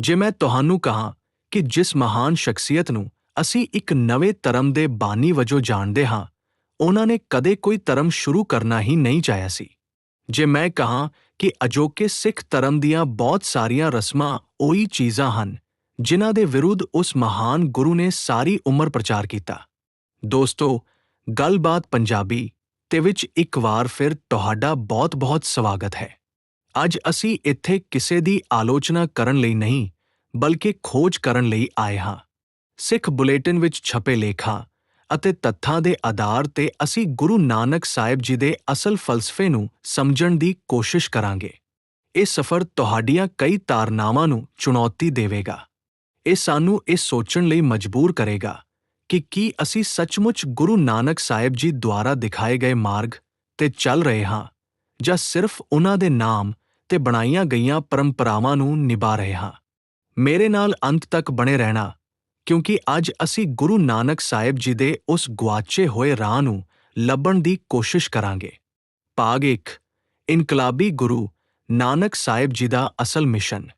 ਜੇ ਮੈਂ ਤੁਹਾਨੂੰ ਕਹਾਂ ਕਿ ਜਿਸ ਮਹਾਨ ਸ਼ਖਸੀਅਤ ਨੂੰ ਅਸੀਂ ਇੱਕ ਨਵੇਂ ਧਰਮ ਦੇ ਬਾਨੀ ਵਜੋਂ ਜਾਣਦੇ ਹਾਂ, ਉਹਨਾਂ ਨੇ ਕਦੇ ਕੋਈ ਧਰਮ ਸ਼ੁਰੂ ਕਰਨਾ ਹੀ ਨਹੀਂ ਚਾਹਿਆ ਸੀ। ਜੇ ਮੈਂ ਕਹਾਂ ਕਿ ਅਜੋਕੇ ਸਿੱਖ ਧਰਮ ਦੀਆਂ ਬਹੁਤ ਸਾਰੀਆਂ ਰਸਮਾਂ ਉਹੀ ਚੀਜ਼ਾਂ ਹਨ, ਜਿਨ੍ਹਾਂ ਦੇ ਵਿਰੁੱਧ ਉਸ ਮਹਾਨ ਗੁਰੂ ਨੇ ਸਾਰੀ ਉਮਰ ਪ੍ਰਚਾਰ ਕੀਤਾ। ਦੋਸਤੋ ਗੱਲਬਾਤ ਪੰਜਾਬੀ ਤੇ ਵਿੱਚ ਇੱਕ ਵਾਰ ਫਿਰ ਤੁਹਾਡਾ ਬਹੁਤ-ਬਹੁਤ ਸਵਾਗਤ ਹੈ। ਅੱਜ ਅਸੀਂ ਇੱਥੇ ਕਿਸੇ ਦੀ ਆਲੋਚਨਾ ਕਰਨ ਲਈ ਨਹੀਂ, ਬਲਕਿ ਖੋਜ ਕਰਨ ਲਈ ਆਏ ਹਾਂ। ਸਿੱਖ ਬੁਲੇਟਿਨ ਵਿੱਚ ਛਪੇ ਲੇਖਾਂ ਅਤੇ ਤੱਥਾਂ ਦੇ ਆਧਾਰ ਤੇ ਅਸੀਂ ਗੁਰੂ ਨਾਨਕ ਸਾਹਿਬ ਜੀ ਦੇ ਅਸਲ ਫਲਸਫੇ ਨੂੰ ਸਮਝਣ ਦੀ ਕੋਸ਼ਿਸ਼ ਕਰਾਂਗੇ। ਇਹ ਸਫ਼ਰ ਤੁਹਾਡੀਆਂ ਕਈ ਤਾਰਨਾਵਾਂ ਨੂੰ ਚੁਣੌਤੀ ਦੇਵੇਗਾ। ਇਹ ਸਾਨੂੰ ਇਹ ਸੋਚਣ ਲਈ ਮਜਬੂਰ ਕਰੇਗਾ ਕਿ ਕੀ ਅਸੀਂ ਸੱਚਮੁੱਚ ਗੁਰੂ ਨਾਨਕ ਸਾਹਿਬ ਜੀ ਦੁਆਰਾ ਦਿਖਾਏ ਗਏ ਮਾਰਗ ਤੇ ਚੱਲ ਰਹੇ ਹਾਂ ਜਾਂ ਸਿਰਫ ਉਹਨਾਂ ਦੇ ਨਾਮ ਤੇ ਬਣਾਈਆਂ ਗਈਆਂ ਪਰੰਪਰਾਵਾਂ ਨੂੰ ਨਿਭਾ ਰਹੇ ਹਾਂ। ਮੇਰੇ ਨਾਲ ਅੰਤ ਤੱਕ ਬਣੇ ਰਹਿਣਾ, ਕਿਉਂਕਿ ਅੱਜ ਅਸੀਂ ਗੁਰੂ ਨਾਨਕ ਸਾਹਿਬ ਜੀ ਦੇ ਉਸ ਗੁਆਚੇ ਹੋਏ ਰਾਹ ਨੂੰ ਲੱਭਣ ਦੀ ਕੋਸ਼ਿਸ਼ ਕਰਾਂਗੇ। ਭਾਗ 1 ਇਨਕਲਾਬੀ ਗੁਰੂ ਨਾਨਕ ਸਾਹਿਬ ਜੀ ਦਾ ਅਸਲ ਮਿਸ਼ਨ।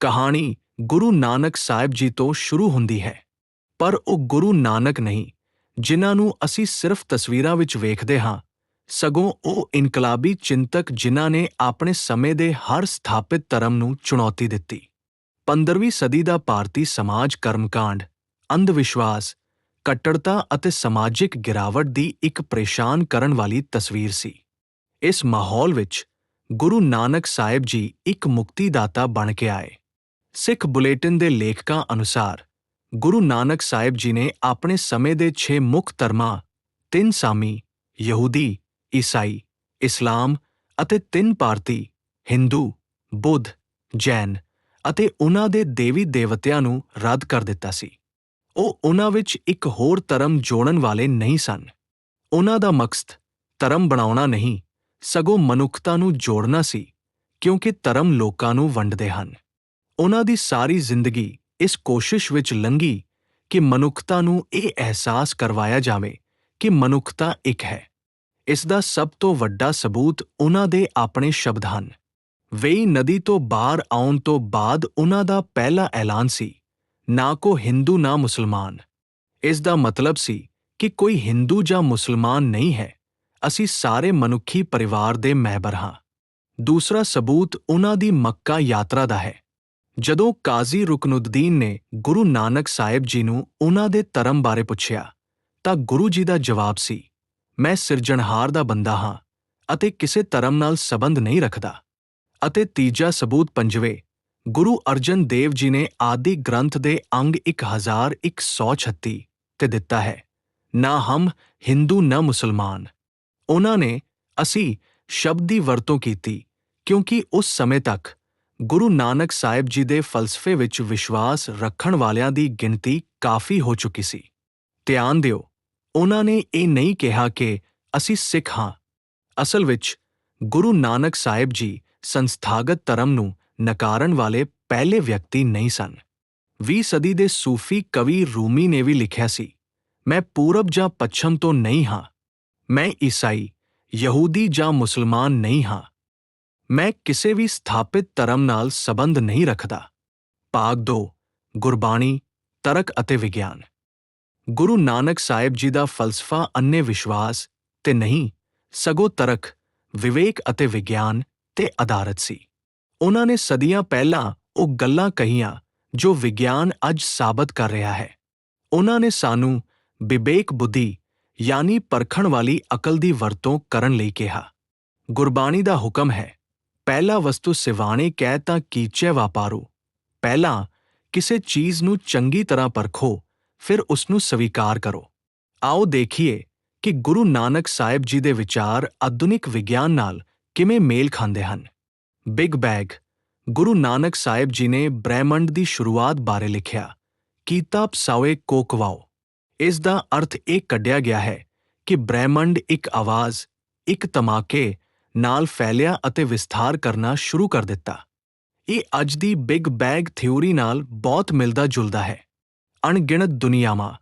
ਕਹਾਣੀ ਗੁਰੂ ਨਾਨਕ ਸਾਹਿਬ ਜੀ ਤੋਂ ਸ਼ੁਰੂ ਹੁੰਦੀ ਹੈ। ਪਰ ਉਹ ਗੁਰੂ ਨਾਨਕ ਨਹੀਂ, ਜਿਨ੍ਹਾਂ ਨੂੰ ਅਸੀਂ ਸਿਰਫ ਤਸਵੀਰਾਂ ਵਿੱਚ ਵੇਖਦੇ ਹਾਂ ਸਗੋਂ ਉਹ ਇਨਕਲਾਬੀ ਚਿੰਤਕ ਜਿਨ੍ਹਾਂ ਨੇ ਆਪਣੇ ਸਮੇਂ ਦੇ ਹਰ ਸਥਾਪਿਤ ਧਰਮ ਨੂੰ ਚੁਣੌਤੀ ਦਿੱਤੀ। 15ਵੀਂ ਸਦੀ ਦਾ ਭਾਰਤੀ ਸਮਾਜ ਕਰਮਕਾਂਡ ਅੰਧ ਵਿਸ਼ਵਾਸ ਕੱਟੜਤਾ ਅਤੇ ਸਮਾਜਿਕ ਗਿਰਾਵਟ ਦੀ ਇੱਕ ਪਰੇਸ਼ਾਨ ਕਰਨ ਵਾਲੀ ਤਸਵੀਰ ਸੀ। ਇਸ ਮਾਹੌਲ ਵਿੱਚ ਗੁਰੂ ਨਾਨਕ ਸਾਹਿਬ ਜੀ ਇੱਕ ਮੁਕਤੀਦਾਤਾ ਬਣ ਕੇ ਆਏ। ਸਿੱਖ ਬੁਲੇਟਿਨ ਦੇ ਲੇਖਕਾਂ ਅਨੁਸਾਰ, ਗੁਰੂ ਨਾਨਕ ਸਾਹਿਬ ਜੀ ਨੇ ਆਪਣੇ ਸਮੇਂ ਦੇ 6 ਮੁੱਖ ਧਰਮਾਂ, ਤਿੰਨ ਸਾਮੀ, ਯਹੂਦੀ ਈਸਾਈ, ਇਸਲਾਮ ਅਤੇ ਤਿੰਨ ਭਾਰਤੀ, ਹਿੰਦੂ, ਬੁੱਧ, ਜੈਨ ਅਤੇ ਉਹਨਾਂ ਦੇ ਦੇਵੀ ਦੇਵਤਿਆਂ ਨੂੰ ਰੱਦ ਕਰ ਦਿੱਤਾ ਸੀ। ਉਹ ਉਹਨਾਂ ਵਿੱਚ ਇੱਕ ਹੋਰ ਧਰਮ ਜੋੜਨ ਵਾਲੇ ਨਹੀਂ ਸਨ। ਉਹਨਾਂ ਦਾ ਮਕਸਦ ਧਰਮ ਬਣਾਉਣਾ ਨਹੀਂ, ਸਗੋਂ ਮਨੁੱਖਤਾ ਨੂੰ ਜੋੜਨਾ ਸੀ, ਕਿਉਂਕਿ ਧਰਮ ਲੋਕਾਂ ਨੂੰ ਵੰਡਦੇ ਹਨ। ਉਹਨਾਂ ਦੀ ਸਾਰੀ ਜ਼ਿੰਦਗੀ ਇਸ ਕੋਸ਼ਿਸ਼ ਵਿੱਚ ਲੰਘੀ ਕਿ ਮਨੁੱਖਤਾ ਨੂੰ ਇਹ ਅਹਿਸਾਸ ਕਰਵਾਇਆ ਜਾਵੇ ਕਿ ਮਨੁੱਖਤਾ ਇੱਕ ਹੈ। ਇਸ ਦਾ ਸਭ ਤੋਂ ਵੱਡਾ ਸਬੂਤ ਉਹਨਾਂ ਦੇ ਆਪਣੇ ਸ਼ਬਦ ਹਨ। ਵੇਈ ਨਦੀ ਤੋਂ ਬਾਹਰ ਆਉਣ ਤੋਂ ਬਾਅਦ ਉਹਨਾਂ ਦਾ ਪਹਿਲਾ ਐਲਾਨ ਸੀ, ਨਾ ਕੋ ਹਿੰਦੂ ਨਾ ਮੁਸਲਮਾਨ। ਇਸ ਦਾ ਮਤਲਬ ਸੀ ਕਿ ਕੋਈ ਹਿੰਦੂ ਜਾਂ ਮੁਸਲਮਾਨ ਨਹੀਂ ਹੈ, ਅਸੀਂ ਸਾਰੇ ਮਨੁੱਖੀ ਪਰਿਵਾਰ ਦੇ ਮੈਂਬਰ ਹਾਂ। ਦੂਸਰਾ ਸਬੂਤ ਉਹਨਾਂ ਦੀ ਮੱਕਾ ਯਾਤਰਾ ਦਾ ਹੈ। ਜਦੋਂ ਕਾਜ਼ੀ ਰੁਕਨੁদ্ਦੀਨ ਨੇ ਗੁਰੂ ਨਾਨਕ ਸਾਹਿਬ ਜੀ ਨੂੰ ਉਹਨਾਂ ਦੇ ਧਰਮ ਬਾਰੇ ਪੁੱਛਿਆ, ਤਾਂ ਗੁਰੂ ਜੀ ਦਾ ਜਵਾਬ ਸੀ ਮੈਂ ਸਿਰਜਣਹਾਰ ਦਾ ਬੰਦਾ ਹਾਂ ਅਤੇ ਕਿਸੇ ਧਰਮ ਨਾਲ ਸਬੰਧ ਨਹੀਂ ਰੱਖਦਾ। ਅਤੇ ਤੀਜਾ ਸਬੂਤ ਪੰਜਵੇਂ, ਗੁਰੂ ਅਰਜਨ ਦੇਵ ਜੀ ਨੇ ਆਦਿ ਗ੍ਰੰਥ ਦੇ ਅੰਗ 1136 ਤੇ ਦਿੱਤਾ ਹੈ, ਨਾ ਹਮ ਹਿੰਦੂ ਨਾ ਮੁਸਲਮਾਨ। ਉਹਨਾਂ ਨੇ ਅਸੀਂ ਸ਼ਬਦ ਦੀ ਵਰਤੋਂ ਕੀਤੀ, ਕਿਉਂਕਿ ਉਸ ਸਮੇਂ ਤੱਕ ਗੁਰੂ ਨਾਨਕ ਸਾਹਿਬ ਜੀ ਦੇ ਫਲਸਫੇ ਵਿੱਚ ਵਿਸ਼ਵਾਸ ਰੱਖਣ ਵਾਲਿਆਂ ਦੀ ਗਿਣਤੀ ਕਾਫੀ ਹੋ ਚੁੱਕੀ ਸੀ। ਧਿਆਨ ਦਿਓ ਉਹਨਾਂ ਨੇ ਇਹ ਨਹੀਂ ਕਿਹਾ ਕਿ ਅਸੀਂ ਸਿੱਖ ਹਾਂ। ਅਸਲ ਵਿੱਚ ਗੁਰੂ ਨਾਨਕ ਸਾਹਿਬ ਜੀ ਸੰਸਥਾਗਤ ਧਰਮ ਨੂੰ ਨਕਾਰਨ ਵਾਲੇ ਪਹਿਲੇ ਵਿਅਕਤੀ ਨਹੀਂ ਸਨ। 20 ਸਦੀ ਦੇ ਸੂਫੀ ਕਵੀ ਰੂਮੀ ਨੇ ਵੀ ਲਿਖਿਆ ਸੀ, ਮੈਂ ਪੂਰਬ ਜਾਂ ਪੱਛਮ ਤੋਂ ਨਹੀਂ ਹਾਂ। ਮੈਂ ਈਸਾਈ, ਯਹੂਦੀ ਜਾਂ ਮੁਸਲਮਾਨ ਨਹੀਂ ਹਾਂ। ਮੈਂ ਕਿਸੇ ਵੀ ਸਥਾਪਿਤ ਧਰਮ ਨਾਲ ਸੰਬੰਧ ਨਹੀਂ ਰੱਖਦਾ। ਭਾਗ 2 ਗੁਰਬਾਣੀ, ਤਰਕ ਅਤੇ ਵਿਗਿਆਨ। ਗੁਰੂ ਨਾਨਕ ਸਾਹਿਬ ਜੀ ਦਾ ਫਲਸਫਾ ਅੰਨੇ ਵਿਸ਼ਵਾਸ ਤੇ ਨਹੀਂ, ਸਗੋਂ ਤਰਕ, ਵਿਵੇਕ ਅਤੇ ਵਿਗਿਆਨ ਤੇ ਆਧਾਰਿਤ ਸੀ। ਉਹਨਾਂ ਨੇ ਸਦੀਆਂ ਪਹਿਲਾਂ ਉਹ ਗੱਲਾਂ ਕਹੀਆਂ ਜੋ ਵਿਗਿਆਨ ਅੱਜ ਸਾਬਤ ਕਰ ਰਿਹਾ ਹੈ। ਉਹਨਾਂ ਨੇ ਸਾਨੂੰ ਵਿਵੇਕ ਬੁੱਧੀ ਯਾਨੀ ਪਰਖਣ ਵਾਲੀ ਅਕਲ ਦੀ ਵਰਤੋਂ ਕਰਨ ਲਈ ਕਿਹਾ। ਗੁਰਬਾਣੀ ਦਾ ਹੁਕਮ ਹੈ, ਪਹਿਲਾ ਵਸਤੂ ਸਿਵਾਣੇ ਕਹਿ ਤਾਂ ਕੀਚੇ ਵਾਪਾਰੋ, ਪਹਿਲਾਂ ਕਿਸੇ ਚੀਜ਼ ਨੂੰ ਚੰਗੀ ਤਰ੍ਹਾਂ ਪਰਖੋ ਫਿਰ ਉਸ ਨੂੰ ਸਵੀਕਾਰ ਕਰੋ। ਆਓ ਦੇਖੀਏ ਕਿ ਗੁਰੂ ਨਾਨਕ ਸਾਹਿਬ ਜੀ ਦੇ ਵਿਚਾਰ ਆਧੁਨਿਕ ਵਿਗਿਆਨ ਨਾਲ ਕਿਵੇਂ ਮੇਲ ਖਾਂਦੇ ਹਨ। ਬਿਗ ਬੈਗ, ਗੁਰੂ ਨਾਨਕ ਸਾਹਿਬ ਜੀ ਨੇ ਬ੍ਰਹਿਮੰਡ ਦੀ ਸ਼ੁਰੂਆਤ ਬਾਰੇ ਲਿਖਿਆ, ਕੀਤਾ ਪਸਾਵੇ ਕੋਕਵਾਓ ਇਸ ਦਾ ਅਰਥ ਇਹ ਕੱਢਿਆ ਗਿਆ ਹੈ ਕਿ ਬ੍ਰਹਿਮੰਡ ਇੱਕ ਆਵਾਜ਼, ਇੱਕ ਧਮਾਕੇ ਨਾਲ ਫੈਲਿਆ ਅਤੇ ਵਿਸਥਾਰ ਕਰਨਾ ਸ਼ੁਰੂ ਕਰ ਦਿੱਤਾ। ਇਹ ਅੱਜ ਦੀ ਬਿਗ ਬੈਗ ਥਿਊਰੀ ਨਾਲ ਬਹੁਤ ਮਿਲਦਾ ਜੁਲਦਾ ਹੈ। ਅਣਗਿਣਤ ਦੁਨੀਆਵਾਂ।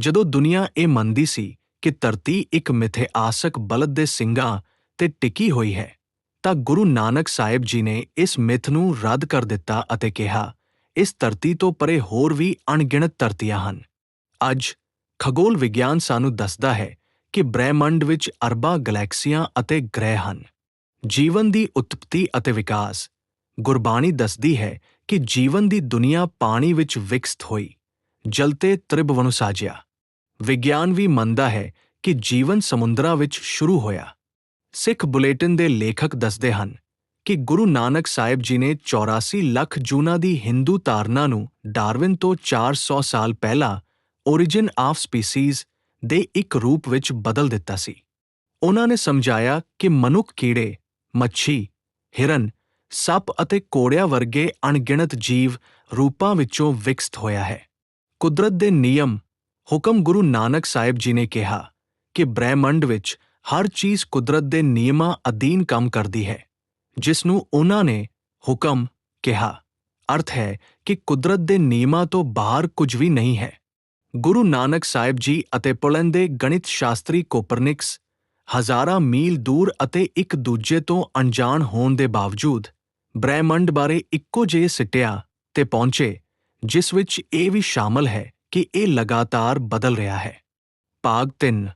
ਜਦੋਂ ਦੁਨੀਆ ਇਹ ਮੰਨਦੀ ਸੀ ਕਿ ਧਰਤੀ ਇੱਕ ਮਿਥਿਆਸਕ ਬਲਦ ਦੇ ਸਿੰਘਾਂ ਤੇ ਟਿਕੀ ਹੋਈ ਹੈ, ਤਾਂ ਗੁਰੂ ਨਾਨਕ ਸਾਹਿਬ ਜੀ ਨੇ ਇਸ ਮਿਥ ਨੂੰ ਰੱਦ ਕਰ ਦਿੱਤਾ ਅਤੇ ਕਿਹਾ, ਇਸ ਧਰਤੀ ਤੋਂ ਪਰੇ ਹੋਰ ਵੀ ਅਣਗਿਣਤ ਧਰਤੀਆਂ ਹਨ। ਅੱਜ ਖਗੋਲ ਵਿਗਿਆਨ ਸਾਨੂੰ ਦੱਸਦਾ ਹੈ ਕਿ ਬ੍ਰਹਿਮੰਡ ਵਿੱਚ ਅਰਬਾਂ ਗੈਲੈਕਸੀਆਂ ਅਤੇ ਗ੍ਰਹਿ ਹਨ। ਜੀਵਨ ਦੀ ਉਤਪਤੀ ਅਤੇ ਵਿਕਾਸ। ਗੁਰਬਾਣੀ ਦੱਸਦੀ ਹੈ ਕਿ ਜੀਵਨ ਦੀ ਦੁਨੀਆ ਪਾਣੀ ਵਿੱਚ ਵਿਕਸਿਤ ਹੋਈ। ਜਲਤੇ ਤ੍ਰਿਭਵਨੁ ਸਾਜਿਆ। ਵਿਗਿਆਨ ਵੀ ਮੰਨਦਾ ਹੈ ਕਿ ਜੀਵਨ ਸਮੁੰਦਰਾਂ ਵਿੱਚ ਸ਼ੁਰੂ ਹੋਇਆ। ਸਿੱਖ ਬੁਲੇਟਿਨ ਦੇ ਲੇਖਕ ਦੱਸਦੇ ਹਨ ਕਿ ਗੁਰੂ ਨਾਨਕ ਸਾਹਿਬ ਜੀ ਨੇ 84 ਲੱਖ ਜੂਨਾਂ ਦੀ ਹਿੰਦੂ ਧਾਰਨਾ ਨੂੰ ਡਾਰਵਿਨ ਤੋਂ 400 ਸਾਲ ਪਹਿਲਾਂ origin ਆਫ ਸਪੀਸੀਜ਼ ਦੇ ਇੱਕ ਰੂਪ ਵਿੱਚ ਬਦਲ ਦਿੱਤਾ ਸੀ। ਉਹਨਾਂ ਨੇ ਸਮਝਾਇਆ ਕਿ ਮਨੁੱਖ ਕੀੜੇ, ਮੱਛੀ, ਹਿਰਨ, ਸੱਪ ਅਤੇ ਕੋੜਿਆਂ ਵਰਗੇ ਅਣਗਿਣਤ ਜੀਵ ਰੂਪਾਂ ਵਿੱਚੋਂ ਵਿਕਸਿਤ ਹੋਇਆ ਹੈ। ਕੁਦਰਤ ਦੇ ਨਿਯਮ, ਹੁਕਮ ਗੁਰੂ ਨਾਨਕ ਸਾਹਿਬ ਜੀ ਨੇ ਕਿਹਾ ਕਿ ਬ੍ਰਹਿਮੰਡ ਵਿੱਚ ਹਰ ਚੀਜ਼ ਕੁਦਰਤ ਦੇ ਨਿਯਮਾਂ ਅਧੀਨ ਕੰਮ ਕਰਦੀ ਹੈ, ਜਿਸ ਨੂੰ ਉਹਨਾਂ ਨੇ ਹੁਕਮ ਕਿਹਾ। ਅਰਥ ਹੈ ਕਿ ਕੁਦਰਤ ਦੇ ਨਿਯਮਾਂ ਤੋਂ ਬਾਹਰ ਕੁਝ ਵੀ ਨਹੀਂ ਹੈ। ਗੁਰੂ ਨਾਨਕ ਸਾਹਿਬ ਜੀ ਅਤੇ ਪੋਲੈਂਡ ਦੇ ਗਣਿਤ ਸ਼ਾਸਤਰੀ ਕੋਪਰਨਿਕਸ ਹਜ਼ਾਰਾਂ ਮੀਲ ਦੂਰ ਅਤੇ ਇੱਕ ਦੂਜੇ ਤੋਂ ਅਣਜਾਣ ਹੋਣ ਦੇ ਬਾਵਜੂਦ ਬ੍ਰਹਿਮੰਡ ਬਾਰੇ ਇੱਕੋ ਜਿਹੇ ਸਿੱਟਿਆ ਤੇ ਪਹੁੰਚੇ ਜਿਸ ਵਿੱਚ ਇਹ ਵੀ ਸ਼ਾਮਲ ਹੈ ਕਿ ਇਹ ਲਗਾਤਾਰ ਬਦਲ ਰਿਹਾ ਹੈ। ਭਾਗ 3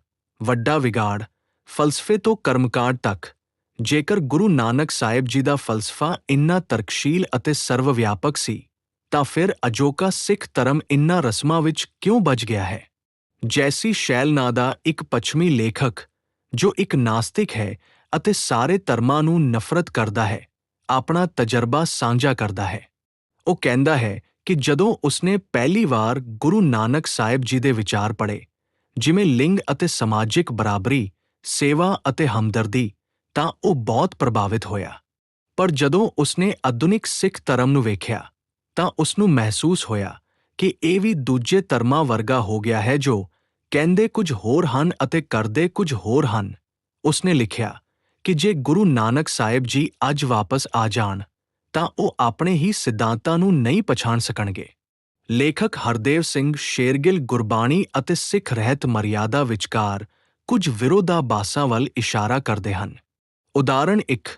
ਵੱਡਾ ਵਿਗਾੜ, ਫਲਸਫੇ ਤੋਂ ਕਰਮਕਾਂਡ ਤੱਕ। ਜੇਕਰ ਗੁਰੂ ਨਾਨਕ ਸਾਹਿਬ ਜੀ ਦਾ ਫਲਸਫਾ ਇੰਨਾ ਤਰਕਸ਼ੀਲ ਅਤੇ ਸਰਵਵਿਆਪਕ ਸੀ, ਤਾਂ ਫਿਰ ਅਜੋਕਾ ਸਿੱਖ ਧਰਮ ਇੰਨਾ ਰਸਮਾਂ ਵਿੱਚ ਕਿਉਂ ਬਚ ਗਿਆ ਹੈ? ਜੈਸੀ ਸ਼ੈਲ ਨਾਂ ਦਾ ਇੱਕ ਪੱਛਮੀ ਲੇਖਕ, ਜੋ ਇੱਕ ਨਾਸਤਿਕ ਹੈ ਅਤੇ ਸਾਰੇ ਧਰਮਾਂ ਨੂੰ ਨਫ਼ਰਤ ਕਰਦਾ ਹੈ, ਆਪਣਾ ਤਜਰਬਾ ਸਾਂਝਾ ਕਰਦਾ ਹੈ। ਉਹ ਕਹਿੰਦਾ ਹੈ ਕਿ ਜਦੋਂ ਉਸਨੇ ਪਹਿਲੀ ਵਾਰ ਗੁਰੂ ਨਾਨਕ ਸਾਹਿਬ ਜੀ ਦੇ ਵਿਚਾਰ ਪੜ੍ਹੇ, ਜਿਵੇਂ ਲਿੰਗ ਅਤੇ ਸਮਾਜਿਕ ਬਰਾਬਰੀ, ਸੇਵਾ ਅਤੇ ਹਮਦਰਦੀ, ਤਾਂ ਉਹ ਬਹੁਤ ਪ੍ਰਭਾਵਿਤ ਹੋਇਆ। ਪਰ ਜਦੋਂ ਉਸਨੇ ਆਧੁਨਿਕ ਸਿੱਖ ਧਰਮ ਨੂੰ ਵੇਖਿਆ, ਤਾਂ ਉਸਨੂੰ ਮਹਿਸੂਸ ਹੋਇਆ ਕਿ ਇਹ ਵੀ ਦੂਜੇ ਧਰਮਾਂ ਵਰਗਾ ਹੋ ਗਿਆ ਹੈ ਜੋ ਕਹਿੰਦੇ ਕੁਝ ਹੋਰ ਹਨ ਅਤੇ ਕਰਦੇ ਕੁਝ ਹੋਰ ਹਨ। ਉਸਨੇ ਲਿਖਿਆ ਕਿ ਜੇ ਗੁਰੂ ਨਾਨਕ ਸਾਹਿਬ ਜੀ ਅੱਜ ਵਾਪਸ ਆ ਜਾਣ ਤਾਂ ਉਹ ਆਪਣੇ ਹੀ ਸਿਧਾਂਤਾਂ ਨੂੰ ਨਹੀਂ ਪਛਾਣ ਸਕਣਗੇ। ਲੇਖਕ ਹਰਦੇਵ ਸਿੰਘ ਸ਼ੇਰਗਿਲ ਗੁਰਬਾਣੀ ਅਤੇ ਸਿੱਖ ਰਹਿਤ ਮਰਿਆਦਾ ਵਿਚਕਾਰ ਕੁਝ ਵਿਰੋਧਾਭਾਸਾਂ ਵੱਲ ਇਸ਼ਾਰਾ ਕਰਦੇ ਹਨ। ਉਦਾਹਰਣ 1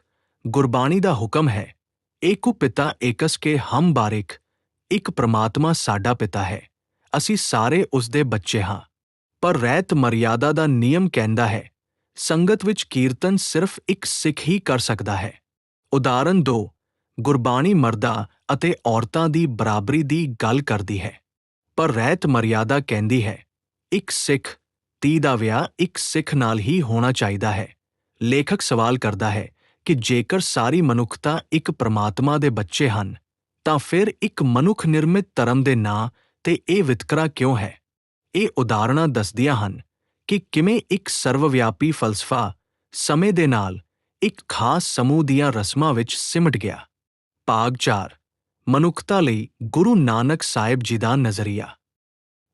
ਗੁਰਬਾਣੀ ਦਾ ਹੁਕਮ ਹੈ, ਏਕੁ ਪਿਤਾ ਏਕਸ ਕੇ ਹਮ ਬਾਰਿਕ ਇੱਕ ਪ੍ਰਮਾਤਮਾ ਸਾਡਾ ਪਿਤਾ ਹੈ, ਅਸੀਂ ਸਾਰੇ ਉਸ ਦੇ ਬੱਚੇ ਹਾਂ। ਪਰ ਰਹਿਤ ਮਰਿਆਦਾ ਦਾ ਨਿਯਮ ਕਹਿੰਦਾ ਹੈ, ਸੰਗਤ ਵਿੱਚ ਕੀਰਤਨ ਸਿਰਫ ਇੱਕ ਸਿੱਖ ਹੀ ਕਰ ਸਕਦਾ ਹੈ। ਉਦਾਹਰਨ 2 ਗੁਰਬਾਣੀ ਮਰਦਾਂ ਅਤੇ ਔਰਤਾਂ ਦੀ ਬਰਾਬਰੀ ਦੀ ਗੱਲ ਕਰਦੀ ਹੈ। ਪਰ ਰਹਿਤ ਮਰਿਆਦਾ ਕਹਿੰਦੀ ਹੈ, ਇੱਕ ਸਿੱਖ ਧੀ ਦਾ ਵਿਆਹ ਇੱਕ ਸਿੱਖ ਨਾਲ ਹੀ ਹੋਣਾ ਚਾਹੀਦਾ ਹੈ। ਲੇਖਕ ਸਵਾਲ ਕਰਦਾ ਹੈ ਕਿ ਜੇਕਰ ਸਾਰੀ ਮਨੁੱਖਤਾ ਇੱਕ ਪ੍ਰਮਾਤਮਾ ਦੇ ਬੱਚੇ ਹਨ, ਤਾਂ ਫਿਰ ਇੱਕ ਮਨੁੱਖ ਨਿਰਮਿਤ ਧਰਮ ਦੇ ਨਾਂ ਤੇ ਇਹ ਵਿਤਕਰਾ ਕਿਉਂ ਹੈ? ਇਹ ਉਦਾਹਰਣਾਂ ਦੱਸਦੀਆਂ ਹਨ ਕਿ ਕਿਵੇਂ ਇੱਕ ਸਰਵਵਿਆਪੀ ਫਲਸਫਾ ਸਮੇਂ ਦੇ ਨਾਲ ਇੱਕ ਖਾਸ ਸਮੂਹ ਦੀਆਂ ਰਸਮਾਂ ਵਿੱਚ ਸਿਮਟ ਗਿਆ। ਭਾਗ 4 ਮਨੁੱਖਤਾ ਲਈ ਗੁਰੂ ਨਾਨਕ ਸਾਹਿਬ ਜੀ ਦਾ ਨਜ਼ਰੀਆ।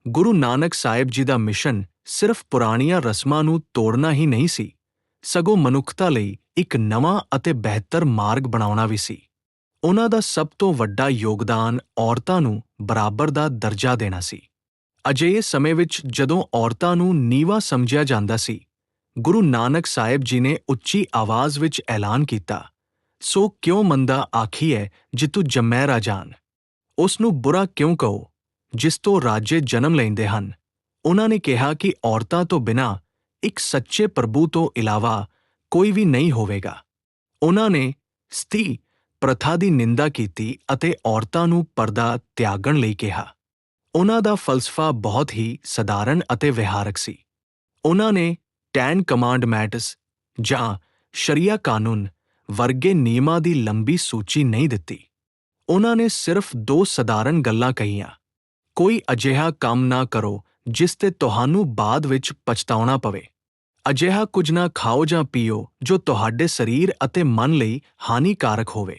ਗੁਰੂ ਨਾਨਕ ਸਾਹਿਬ ਜੀ ਦਾ ਮਿਸ਼ਨ ਸਿਰਫ ਪੁਰਾਣੀਆਂ ਰਸਮਾਂ ਨੂੰ ਤੋੜਨਾ ਹੀ ਨਹੀਂ ਸੀ, ਸਗੋਂ ਮਨੁੱਖਤਾ ਲਈ ਇੱਕ ਨਵਾਂ ਅਤੇ ਬਿਹਤਰ ਮਾਰਗ ਬਣਾਉਣਾ ਵੀ ਸੀ। ਉਹਨਾਂ ਦਾ ਸਭ ਤੋਂ ਵੱਡਾ ਯੋਗਦਾਨ ਔਰਤਾਂ ਨੂੰ ਬਰਾਬਰ ਦਾ ਦਰਜਾ ਦੇਣਾ ਸੀ। ਅਜਿਹੇ ਸਮੇਂ ਵਿੱਚ ਜਦੋਂ ਔਰਤਾਂ ਨੂੰ ਨੀਵਾ ਸਮਝਿਆ ਜਾਂਦਾ ਸੀ, ਗੁਰੂ ਨਾਨਕ ਸਾਹਿਬ ਜੀ ਨੇ ਉੱਚੀ ਆਵਾਜ਼ ਵਿੱਚ ਐਲਾਨ ਕੀਤਾ ਸੋ ਕਿਉਂ ਮੰਦਾ ਆਖੀਐ ਜਿਤੂ ਜੰਮੈ ਰਾਜਾਨ ਉਸ ਨੂੰ ਬੁਰਾ ਕਿਉਂ ਕਹੋ? ਜਿਸ ਤੋਂ ਰਾਜੇ ਜਨਮ ਲੈਂਦੇ ਹਨ। ਉਹਨਾਂ ਨੇ ਕਿਹਾ ਕਿ ਔਰਤਾਂ ਤੋਂ ਬਿਨਾਂ ਇੱਕ ਸੱਚੇ ਪ੍ਰਭੂ ਤੋਂ ਇਲਾਵਾ ਕੋਈ ਵੀ ਨਹੀਂ ਹੋਵੇਗਾ। ਉਹਨਾਂ ਨੇ ਸਤੀ ਪ੍ਰਥਾ ਦੀ ਨਿੰਦਾ ਕੀਤੀ ਅਤੇ ਔਰਤਾਂ ਨੂੰ ਪਰਦਾ ਤਿਆਗਣ ਲਈ ਕਿਹਾ। ਉਹਨਾਂ ਦਾ ਫਲਸਫਾ ਬਹੁਤ ਹੀ ਸਧਾਰਨ ਅਤੇ ਵਿਹਾਰਕ ਸੀ। ਉਹਨਾਂ ਨੇ 10 ਕਮਾਂਡਮੈਂਟਸ ਜਾਂ ਸ਼ਰੀਆ ਕਾਨੂੰਨ ਵਰਗੇ ਨਿਯਮਾਂ ਦੀ ਲੰਬੀ ਸੂਚੀ ਨਹੀਂ ਦਿੱਤੀ। ਉਹਨਾਂ ਨੇ ਸਿਰਫ ਦੋ ਸਧਾਰਨ ਗੱਲਾਂ ਕਹੀਆਂ। ਕੋਈ ਅਜਿਹਾ ਕੰਮ ਨਾ ਕਰੋ ਜਿਸ ਤੇ ਤੁਹਾਨੂੰ ਬਾਅਦ ਵਿੱਚ ਪਛਤਾਉਣਾ ਪਵੇ। ਅਜਿਹਾ ਕੁਝ ਨਾ ਖਾਓ ਜਾਂ ਪੀਓ ਜੋ ਤੁਹਾਡੇ ਸਰੀਰ ਅਤੇ ਮਨ ਲਈ ਹਾਨੀਕਾਰਕ ਹੋਵੇ।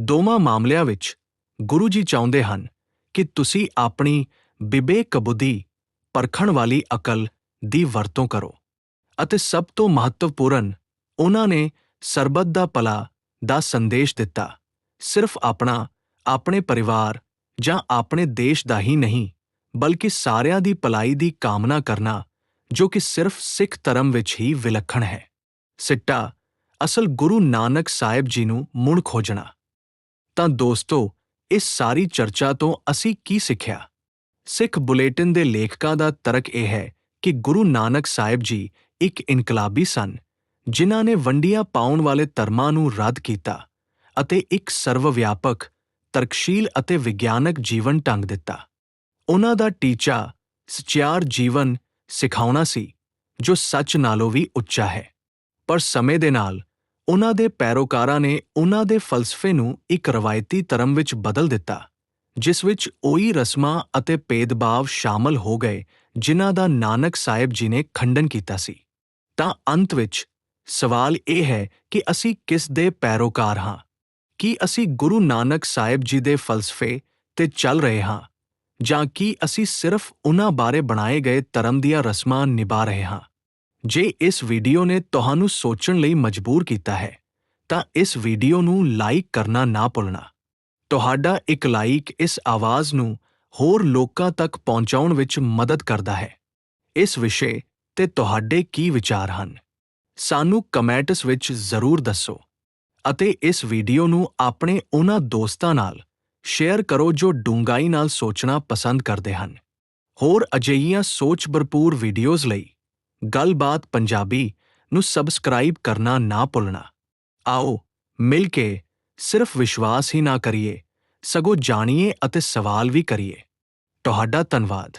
ਦੋਵਾਂ ਮਾਮਲਿਆਂ ਵਿੱਚ ਗੁਰੂ ਜੀ ਚਾਹੁੰਦੇ ਹਨ ਕਿ ਤੁਸੀਂ ਆਪਣੀ ਵਿਵੇਕ ਬੁੱਧੀ ਪਰਖਣ ਵਾਲੀ ਅਕਲ ਦੀ ਵਰਤੋਂ ਕਰੋ ਅਤੇ ਸਭ ਤੋਂ ਮਹੱਤਵਪੂਰਨ, ਉਹਨਾਂ ਨੇ ਸਰਬੱਤ ਦਾ ਭਲਾ ਦਾ ਸੰਦੇਸ਼ ਦਿੱਤਾ। ਸਿਰਫ ਆਪਣਾ, ਆਪਣੇ ਪਰਿਵਾਰ ਜਾਂ ਆਪਣੇ ਦੇਸ਼ ਦਾ ਹੀ ਨਹੀਂ, ਬਲਕਿ ਸਾਰਿਆਂ ਦੀ ਭਲਾਈ ਦੀ ਕਾਮਨਾ ਕਰਨਾ, ਜੋ ਕਿ ਸਿਰਫ ਸਿੱਖ ਧਰਮ ਵਿੱਚ ਹੀ ਵਿਲੱਖਣ ਹੈ। ਸਿੱਟਾ, ਅਸਲ ਗੁਰੂ ਨਾਨਕ ਸਾਹਿਬ ਜੀ ਨੂੰ ਮੁੜ ਖੋਜਣਾ। ਤਾਂ ਦੋਸਤੋ, ਇਸ ਸਾਰੀ ਚਰਚਾ ਤੋਂ ਅਸੀਂ ਕੀ ਸਿੱਖਿਆ? ਸਿੱਖ ਬੁਲੇਟਿਨ ਦੇ ਲੇਖਕਾਂ ਦਾ ਤਰਕ ਇਹ ਹੈ ਕਿ ਗੁਰੂ ਨਾਨਕ ਸਾਹਿਬ ਜੀ ਇੱਕ ਇਨਕਲਾਬੀ ਸਨ ਜਿਨ੍ਹਾਂ ਨੇ ਵੰਡੀਆਂ ਪਾਉਣ ਵਾਲੇ ਧਰਮਾਂ ਨੂੰ ਰੱਦ ਕੀਤਾ ਅਤੇ ਇੱਕ ਸਰਵਵਿਆਪਕ, ਤਰਕਸ਼ੀਲ ਅਤੇ ਵਿਗਿਆਨਕ ਜੀਵਨ ਢੰਗ ਦਿੱਤਾ। ਉਹਨਾਂ ਦਾ ਟੀਚਾ ਸਚਿਆਰ ਜੀਵਨ ਸਿਖਾਉਣਾ ਸੀ, ਜੋ ਸੱਚ ਨਾਲੋਂ ਵੀ ਉੱਚਾ ਹੈ। ਪਰ ਸਮੇਂ ਦੇ ਨਾਲ ਉਹਨਾਂ ਦੇ ਪੈਰੋਕਾਰਾਂ ਨੇ ਉਨ੍ਹਾਂ ਦੇ ਫਲਸਫੇ ਨੂੰ ਇੱਕ ਰਵਾਇਤੀ ਧਰਮ ਵਿੱਚ ਬਦਲ ਦਿੱਤਾ, ਜਿਸ ਵਿੱਚ ਉਹੀ ਰਸਮਾਂ ਅਤੇ ਭੇਦਭਾਵ ਸ਼ਾਮਲ ਹੋ ਗਏ, ਜਿਨ੍ਹਾਂ ਦਾ ਨਾਨਕ ਸਾਹਿਬ ਜੀ ਨੇ ਖੰਡਨ ਕੀਤਾ ਸੀ। ਤਾਂ ਅੰਤ ਵਿੱਚ ਸਵਾਲ ਇਹ ਹੈ ਕਿ ਅਸੀਂ ਕਿਸ ਦੇ ਪੈਰੋਕਾਰ ਹਾਂ? ਕੀ ਅਸੀਂ ਗੁਰੂ ਨਾਨਕ ਸਾਹਿਬ ਜੀ ਦੇ ਫਲਸਫੇ ਤੇ ਚੱਲ ਰਹੇ ਹਾਂ? ਜਾਂ ਕੀ ਅਸੀਂ ਸਿਰਫ ਉਹਨਾਂ ਬਾਰੇ ਬਣਾਏ ਗਏ ਧਰਮ ਦੀਆਂ ਰਸਮਾਂ ਨਿਭਾ ਰਹੇ ਹਾਂ? ਜੇ ਇਸ ਵੀਡੀਓ ਨੇ ਤੁਹਾਨੂੰ ਸੋਚਣ ਲਈ ਮਜਬੂਰ ਕੀਤਾ ਹੈ, ਤਾਂ ਇਸ ਵੀਡੀਓ ਨੂੰ ਲਾਈਕ ਕਰਨਾ ਨਾ ਭੁੱਲਣਾ। ਤੁਹਾਡਾ ਇੱਕ ਲਾਈਕ ਇਸ ਆਵਾਜ਼ ਨੂੰ ਹੋਰ ਲੋਕਾਂ ਤੱਕ ਪਹੁੰਚਾਉਣ ਵਿੱਚ ਮਦਦ ਕਰਦਾ ਹੈ। ਇਸ ਵਿਸ਼ੇ ਤੇ ਤੁਹਾਡੇ ਕੀ ਵਿਚਾਰ ਹਨ? ਸਾਨੂੰ ਕਮੈਂਟਸ ਵਿੱਚ ਜ਼ਰੂਰ ਦੱਸੋ ਅਤੇ ਇਸ ਵੀਡੀਓ ਨੂੰ ਆਪਣੇ ਉਹਨਾਂ ਦੋਸਤਾਂ ਨਾਲ ਸ਼ੇਅਰ ਕਰੋ ਜੋ ਡੂੰਘਾਈ ਨਾਲ ਸੋਚਣਾ ਪਸੰਦ ਕਰਦੇ ਹਨ। ਹੋਰ ਅਜਿਹੀਆਂ ਸੋਚ ਭਰਪੂਰ ਵੀਡੀਓਜ਼ ਲਈ ਗੱਲਬਾਤ ਪੰਜਾਬੀ ਨੂੰ ਸਬਸਕ੍ਰਾਈਬ ਕਰਨਾ ਨਾ ਭੁੱਲਣਾ। ਆਓ ਮਿਲ ਕੇ ਸਿਰਫ ਵਿਸ਼ਵਾਸ ਹੀ ਨਾ ਕਰੀਏ, ਸਗੋਂ ਜਾਣੀਏ ਅਤੇ ਸਵਾਲ ਵੀ ਕਰੀਏ। ਤੁਹਾਡਾ ਧੰਨਵਾਦ।